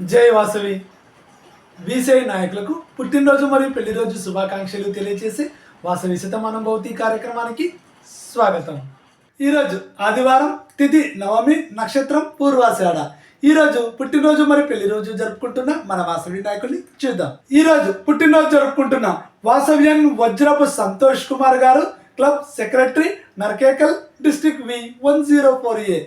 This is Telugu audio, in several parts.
జై వాసవి. బీసీఐ నాయకులకు పుట్టినరోజు మరియు పెళ్ళి రోజు శుభాకాంక్షలు తెలియజేసి వాసవి శతమానం భౌతి కార్యక్రమానికి స్వాగతం. ఈరోజు ఆదివారం తిథి నవమి నక్షత్రం పూర్వాషాఢ. ఈరోజు పుట్టినరోజు మరియు పెళ్ళి రోజు జరుపుకుంటున్న మన వాసవి నాయకుల్ని చూద్దాం. ఈరోజు పుట్టినరోజు జరుపుకుంటున్న వాసవ్యన్ వజ్రపు సంతోష్ కుమార్ గారు club secretary Narkekal district V one zero four A.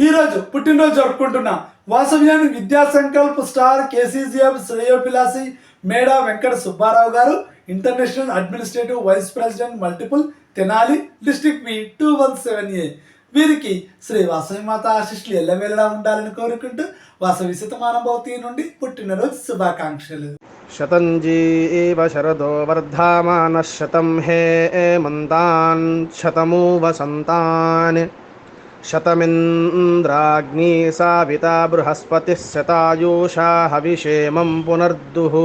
ఈరోజు పుట్టినరోజు జరుపుకుంటున్న వాసవ్యాన్ని విద్యా సంకల్ప్ స్టార్ కేసీజీఎం శ్రేయోపిలాసి మేడా వెంకట సుబ్బారావు గారు international administrative vice president multiple Tenali district B two one seven A. వీరికి శ్రీ వాసవి మాత ఆశిష్లు ఎల్లవేళ్ళ ఉండాలని కోరుకుంటూ వాసవి శతమానభవతి నుండి పుట్టినరోజు శుభాకాంక్షలు. శతంజీ శరదో వర్ధమాన శతం హే మంతాన్ శతమూ వసంతాన్ शतमिन्द्राग्नी साविता बृहस्पतिः शतायुषा हविषेमं पुनर्दुः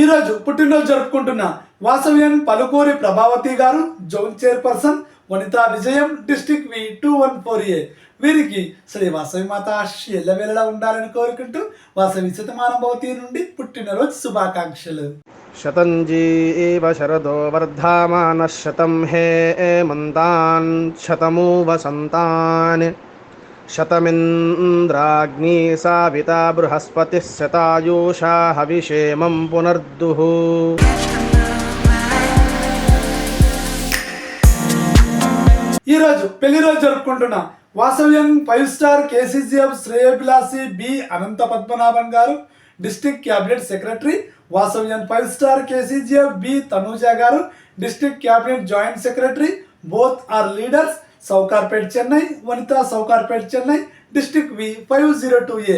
ఈరోజు పుట్టినరోజు జరుపుకుంటున్న వాసవ్యం పలుకూరి ప్రభావతి గారు zone chairperson Vanitha Vijayam district V two one four A. వీరికి శ్రీ వాసవి మాత ఎల్లవేళలా ఉండాలని కోరుకుంటూ వాసవి శతమానభవతి నుండి పుట్టినరోజు శుభాకాంక్షలు. శతంజీ ఏవ శరదో వర్ధమాన శతం హే మంతాన్ శతమూ వసంతాన్ శతమింద్రాగ్ని సావిత బృహస్పతి శతాయూషా హవిషేమం పునర్దుః. ఈరోజు పెళ్ళి రోజు జరుపుకుంటున్న వాసవ్యం ఫైవ్ స్టార్ కేసీజీఎఫ్ శ్రేయభిలాసి బి అనంత పద్మనాభన్ గారు district cabinet secretary Vasavyam five star KCGF B Tanuja గారు district cabinet joint secretary both are leaders Sowcarpet Chennai Vanitha Sowcarpet Chennai district V five zero two A.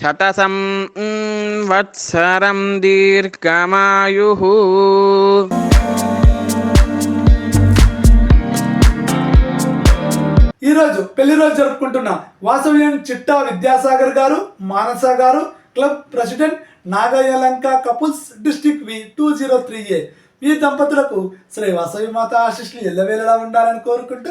శతసం వత్సరం దీర్ఘమాయు. ఈరోజు పెళ్ళి రోజు జరుపుకుంటున్న వాసవ్యం చిట్టా విద్యాసాగర్ గారు మానస గారు club president Nagayalanka couples district V two zero three A. ఈ దంపతులకు శ్రీ వాసవి మాత ఆశిష్లు ఎల్లవేళలా ఉండాలని కోరుకుంటూ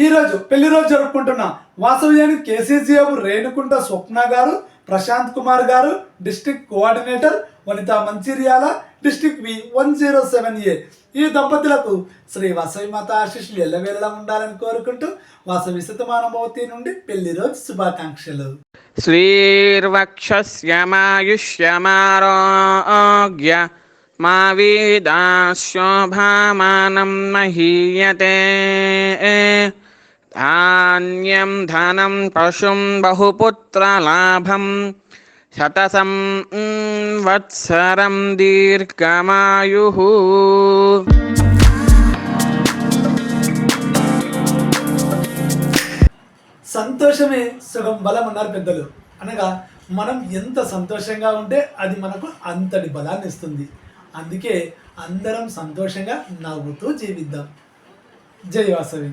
ఈరోజు పెళ్ళి రోజు జరుపుకుంటున్న వాసవ్యాని కేసీసీఎఫ్ రేణుకుంట స్వప్న గారు ప్రశాంత్ కుమార్ గారు district coordinator Vanitha Mancherial district V one zero seven A. ఈ దంపతులకు శ్రీ వసవిమాత ఆశీస్సులు ఎల్లవేళ్ళ ఉండాలని కోరుకుంటూ వాసవి శతమానభవతి నుండి పెళ్ళి రోజు శుభాకాంక్షలు. శ్రీర్వక్షమాయుష్యమారోగ్య మా వీదాశోభామానం మహీయతే. ధాన్యం ధనం పశుం బహుపుత్రలాభం శతసం వత్సరం దీర్ఘమాయు సంతోషమే సుఖం బలం అన్నారు పెద్దలు. అనగా మనం ఎంత సంతోషంగా ఉంటే అది మనకు అంతటి బలాన్ని ఇస్తుంది. అందుకే అందరం సంతోషంగా నవ్వుతూ జీవిద్దాం. జై వాసవి.